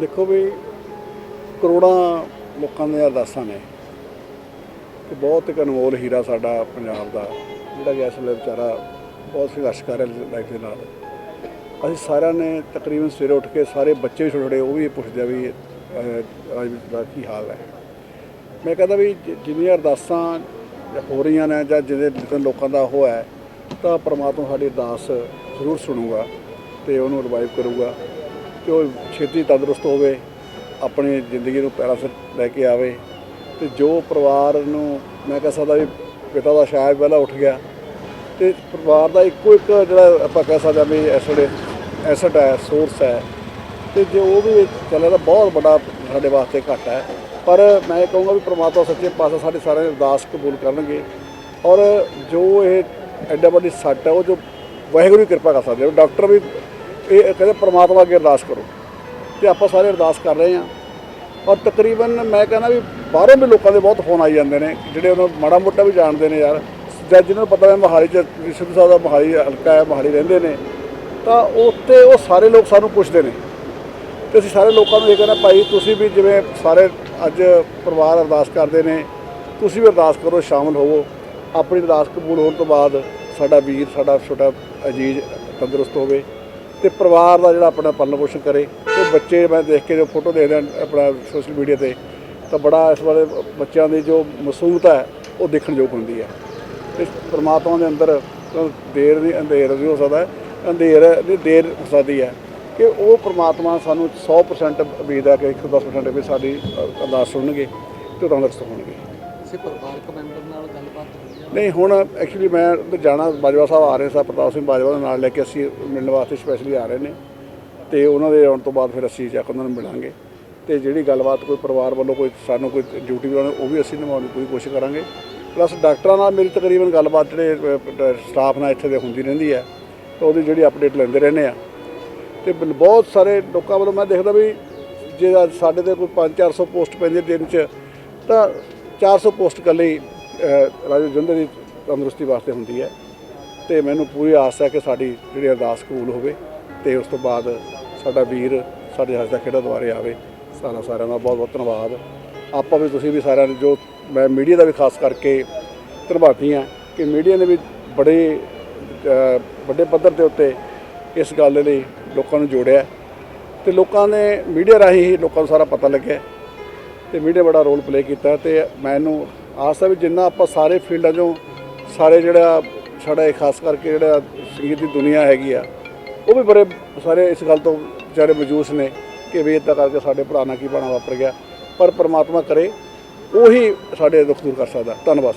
ਦੇਖੋ ਵੀ ਕਰੋੜਾਂ ਲੋਕਾਂ ਦੀਆਂ ਅਰਦਾਸਾਂ ਨੇ ਕਿ ਬਹੁਤ ਇੱਕ ਅਨਮੋਲ ਹੀਰਾ ਸਾਡਾ ਪੰਜਾਬ ਦਾ ਜਿਹੜਾ ਕਿ ਇਸ ਵੇਲੇ ਵਿਚਾਰਾ ਬਹੁਤ ਸੰਘਰਸ਼ ਕਰ ਰਿਹਾ ਲਾਈਫ ਦੇ ਨਾਲ। ਅਸੀਂ ਸਾਰਿਆਂ ਨੇ ਤਕਰੀਬਨ ਸਵੇਰੇ ਉੱਠ ਕੇ ਸਾਰੇ ਬੱਚੇ ਵੀ ਛੋਟੇ ਛੋਟੇ ਉਹ ਵੀ ਪੁੱਛਦੇ ਆ ਵੀ ਅਹ, ਅੱਜ ਦਾ ਕੀ ਹਾਲ ਹੈ। ਮੈਂ ਕਹਿੰਦਾ ਵੀ ਜਿੰਨੀਆਂ ਅਰਦਾਸਾਂ ਹੋ ਰਹੀਆਂ ਨੇ ਜਾਂ ਜਿਹਦੇ ਜਿੱਦਾਂ ਲੋਕਾਂ ਦਾ ਉਹ ਹੈ ਤਾਂ ਪਰਮਾਤਮਾ ਸਾਡੀ ਅਰਦਾਸ ਜ਼ਰੂਰ ਸੁਣੂਗਾ ਤੇ ਉਹਨੂੰ ਰਿਵਾਈਵ ਕਰੂਗਾ। ਕਿ ਉਹ ਛੇਤੀ ਤੰਦਰੁਸਤ ਹੋਵੇ, ਆਪਣੀ ਜ਼ਿੰਦਗੀ ਨੂੰ ਪੈਰਾਂ ਸਿਰ ਲੈ ਕੇ ਆਵੇ। ਤੇ ਜੋ ਪਰਿਵਾਰ ਨੂੰ ਮੈਂ ਕਹਿ ਸਕਦਾ ਵੀ ਪਿਤਾ ਦਾ ਸ਼ਾਇਦ ਪਹਿਲਾਂ ਉੱਠ ਗਿਆ, ਤੇ ਪਰਿਵਾਰ ਦਾ ਇੱਕੋ ਇੱਕ ਜਿਹੜਾ ਆਪਾਂ ਕਹਿ ਸਕਦੇ ਹਾਂ ਵੀ ਇਸ ਵੇਲੇ ਐਸਟ ਹੈ ਸੋਰਸ ਹੈ। ਤੇ ਜੇ ਉਹ ਵੀ ਚੱਲੇ ਤਾਂ ਬਹੁਤ ਵੱਡਾ ਸਾਡੇ ਵਾਸਤੇ ਘੱਟ ਹੈ। ਪਰ ਮੈਂ ਕਹੂੰਗਾ ਵੀ ਪ੍ਰਮਾਤਮਾ ਸੱਚੇ ਪਾਸੇ ਸਾਡੇ ਸਾਰਿਆਂ ਦੀ ਅਰਦਾਸ ਕਬੂਲ ਕਰਨਗੇ। ਔਰ ਜੋ ਇਹ ਐਡਾ ਵੱਡੀ ਸੱਟ ਹੈ, ਉਹ ਜੋ ਵਾਹਿਗੁਰੂ ਦੀ ਕਿਰਪਾ ਕਰ ਸਕਦੇ ਹੋ। ਡਾਕਟਰ ਵੀ ਇਹ ਕਹਿੰਦੇ ਪ੍ਰਮਾਤਮਾ ਅੱਗੇ ਅਰਦਾਸ ਕਰੋ। ਤੇ ਆਪਾਂ ਸਾਰੇ ਅਰਦਾਸ ਕਰ ਰਹੇ ਹਾਂ। ਔਰ ਤਕਰੀਬਨ ਮੈਂ ਕਹਿੰਦਾ ਵੀ ਬਾਹਰੋਂ ਵੀ ਲੋਕਾਂ ਦੇ ਬਹੁਤ ਫੋਨ ਆਈ ਜਾਂਦੇ ਨੇ, ਜਿਹੜੇ ਉਹਨਾਂ ਮਾੜਾ ਮੋਟਾ ਵੀ ਜਾਣਦੇ ਨੇ ਯਾਰ। ਜਦ ਜਿਹਨਾਂ ਨੂੰ ਪਤਾ ਹੈ ਮੋਹਾਲੀ ਚ ਸਿੱਧੂ ਸਾਹਿਬ ਦਾ ਮੋਹਾਲੀ ਹਲਕਾ ਹੈ, ਮੋਹਾਲੀ ਰਹਿੰਦੇ ਨੇ। ਤਾਂ ਉੱਥੇ ਉਹ ਸਾਰੇ ਲੋਕ ਸਾਨੂੰ ਪੁੱਛਦੇ ਨੇ। ਤੇ ਅਸੀਂ ਸਾਰੇ ਲੋਕਾਂ ਨੂੰ ਇਹ ਕਹਿੰਦਾ, ਭਾਈ ਤੁਸੀਂ ਵੀ ਜਿਵੇਂ ਸਾਰੇ ਅੱਜ ਪਰਿਵਾਰ ਅਰਦਾਸ ਕਰਦੇ ਨੇ, ਤੁਸੀਂ ਵੀ ਅਰਦਾਸ ਕਰੋ, ਸ਼ਾਮਲ ਹੋਵੋ। ਆਪਣੀ ਅਰਦਾਸ ਕਬੂਲ ਹੋਣ ਤੋਂ ਬਾਅਦ ਸਾਡਾ ਵੀਰ, ਸਾਡਾ ਛੋਟਾ ਅਜੀਜ਼ ਤੰਦਰੁਸਤ ਹੋਵੇ। ਤੇ ਪਰਿਵਾਰ ਦਾ ਜਿਹੜਾ ਆਪਣਾ ਪਾਲਣ ਪੋਸ਼ਣ ਕਰੇ, ਤੇ ਬੱਚੇ ਮੈਂ ਦੇਖ ਕੇ ਜੋ ਫੋਟੋ ਦੇਖਦਾ ਆਪਣਾ ਸੋਸ਼ਲ ਮੀਡੀਆ ਤੇ, ਤਾਂ ਬੜਾ ਇਸ ਵਾਲੇ ਬੱਚਿਆਂ ਦੀ ਜੋ ਮਾਸੂਮਤ ਹੈ, ਉਹ ਦੇਖਣ ਯੋਗ ਹੁੰਦੀ ਹੈ। ਇਸ ਪਰਮਾਤਮਾ ਦੇ ਅੰਦਰ ਦੇਰ ਨਹੀਂ, ਅੰਧੇਰ ਵੀ ਹੋ ਸਕਦਾ ਅੰਧੇਰ ਨਹੀਂ, ਦੇਰ ਹੋ ਸਕਦੀ ਹੈ। ਕਿ ਉਹ ਪਰਮਾਤਮਾ ਸਾਨੂੰ 100% ਉਮੀਦ ਹੈ ਕਿ 110% ਵੀ ਸਾਡੀ ਅਰਦਾਸ ਸੁਣਨਗੇ ਤੇ ਤੰਦਰੁਸਤ ਹੋਣਗੇ। ਕਿਸੇ ਪਰਿਵਾਰਕ ਮੈਂਬਰ ਨਾਲ ਗੱਲਬਾਤ ਹੋਈ ਹੈ ਨਹੀਂ, ਹੁਣ ਐਕਚੁਅਲੀ ਮੈਂ ਉੱਧਰ ਜਾਣਾ, ਬਾਜਵਾ ਸਾਹਿਬ ਆ ਰਹੇ ਸਨ ਪ੍ਰਤਾਪ ਸਿੰਘ ਬਾਜਵਾ ਦੇ ਨਾਲ ਲੈ ਕੇ ਅਸੀਂ ਮਿਲਣ ਵਾਸਤੇ ਸਪੈਸ਼ਲੀ ਆ ਰਹੇ ਨੇ। ਤੇ ਉਹਨਾਂ ਦੇ ਆਉਣ ਤੋਂ ਬਾਅਦ ਫਿਰ ਅਸੀਂ ਜਾ ਕੇ ਉਹਨਾਂ ਨੂੰ ਮਿਲਾਂਗੇ। ਤੇ ਜਿਹੜੀ ਗੱਲਬਾਤ ਕੋਈ ਪਰਿਵਾਰ ਵੱਲੋਂ ਕੋਈ ਸਾਨੂੰ ਕੋਈ ਡਿਊਟੀ ਬਣਾਉਣੀ ਉਹ ਵੀ ਅਸੀਂ ਨਿਭਾਉਣ ਦੀ ਪੂਰੀ ਕੋਸ਼ਿਸ਼ ਕਰਾਂਗੇ। ਪਲੱਸ ਡਾਕਟਰਾਂ ਨਾਲ ਮੇਰੀ ਤਕਰੀਬਨ ਗੱਲਬਾਤ ਜਿਹੜੇ ਸਟਾਫ ਨਾਲ ਇੱਥੇ ਦੇ ਹੁੰਦੀ ਰਹਿੰਦੀ ਹੈ, ਤਾਂ ਉਹਦੀ ਜਿਹੜੀ ਅਪਡੇਟ ਲੈਂਦੇ ਰਹਿੰਦੇ ਆ। ਤੇ ਬਹੁਤ ਸਾਰੇ ਲੋਕਾਂ ਵੱਲੋਂ ਮੈਂ ਦੇਖਦਾ ਵੀ ਜੇ ਅੱਜ ਸਾਡੇ ਤੇ ਕੋਈ 5-400 ਪੋਸਟ ਪੈਂਦੀ ਦਿਨ 'ਚ, ਤਾਂ 400 ਪੋਸਟ ਇਕੱਲੇ ਰਾਜੇ ਜੰਦਰ ਦੀ ਤੰਦਰੁਸਤੀ ਵਾਸਤੇ ਹੁੰਦੀ ਹੈ ਤੇ ਮੈਨੂੰ ਪੂਰੀ ਆਸ ਹੈ ਕਿ ਸਾਡੀ ਜਿਹੜੀ ਅਰਦਾਸ ਕਬੂਲ ਹੋਵੇ ਤੇ ਉਸ ਤੋਂ ਬਾਅਦ ਸਾਡਾ ਵੀਰ ਸਾਡੇ ਹੱਥ ਦਾ ਖੇੜਾ ਦੁਆਰੇ ਆਵੇ। ਸਾਰਾ ਸਾਰਿਆਂ ਦਾ ਬਹੁਤ ਬਹੁਤ ਧੰਨਵਾਦ। ਆਪਾਂ ਵੀ ਤੁਸੀਂ ਵੀ ਸਾਰਿਆਂ ਨੂੰ ਜੋ ਮੈਂ ਮੀਡੀਆ ਦਾ ਵੀ ਖਾਸ ਕਰਕੇ ਧੰਨਵਾਦੀ ਹਾਂ ਕਿ ਮੀਡੀਆ ਨੇ ਵੀ ਬੜੇ ਵੱਡੇ ਪੱਧਰ ਦੇ ਉੱਤੇ ਇਸ ਗੱਲ ਲਈ ਲੋਕਾਂ ਨੂੰ ਜੋੜਿਆ। ਤੇ ਲੋਕਾਂ ਨੇ ਮੀਡੀਆ ਰਾਹੀਂ ਹੀ ਲੋਕਾਂ ਨੂੰ ਸਾਰਾ ਪਤਾ ਲੱਗਿਆ। ਤੇ ਮੀਡੀਆ ਬੜਾ ਰੋਲ ਪਲੇ ਕੀਤਾ ਤੇ ਮੈਨੂੰ ਆਸ ਹੈ ਵੀ ਜਿੰਨਾ ਆਪਾਂ ਸਾਰੇ ਫੀਲਡਾਂ 'ਚੋਂ ਸਾਰੇ ਜਿਹੜਾ ਸਾਡਾ ਇਹ ਖਾਸ ਕਰਕੇ ਜਿਹੜਾ ਸੰਗੀਤ ਦੀ ਦੁਨੀਆ ਹੈਗੀ ਆ, ਉਹ ਵੀ ਬੜੇ ਸਾਰੇ ਇਸ ਗੱਲ ਤੋਂ ਵਿਚਾਰੇ ਮਜੂਸ ਨੇ ਕਿ ਵੀ ਇੱਦਾਂ ਕਰਕੇ ਸਾਡੇ ਭਰਾ ਨਾਲ ਕੀ ਬਣਾ ਵਾਪਰ ਗਿਆ, ਪਰ ਪ੍ਰਮਾਤਮਾ ਕਰੇ, ਉਹੀ ਸਾਡੇ ਦੁੱਖ ਦੂਰ ਕਰ ਸਕਦਾ। ਧੰਨਵਾਦ।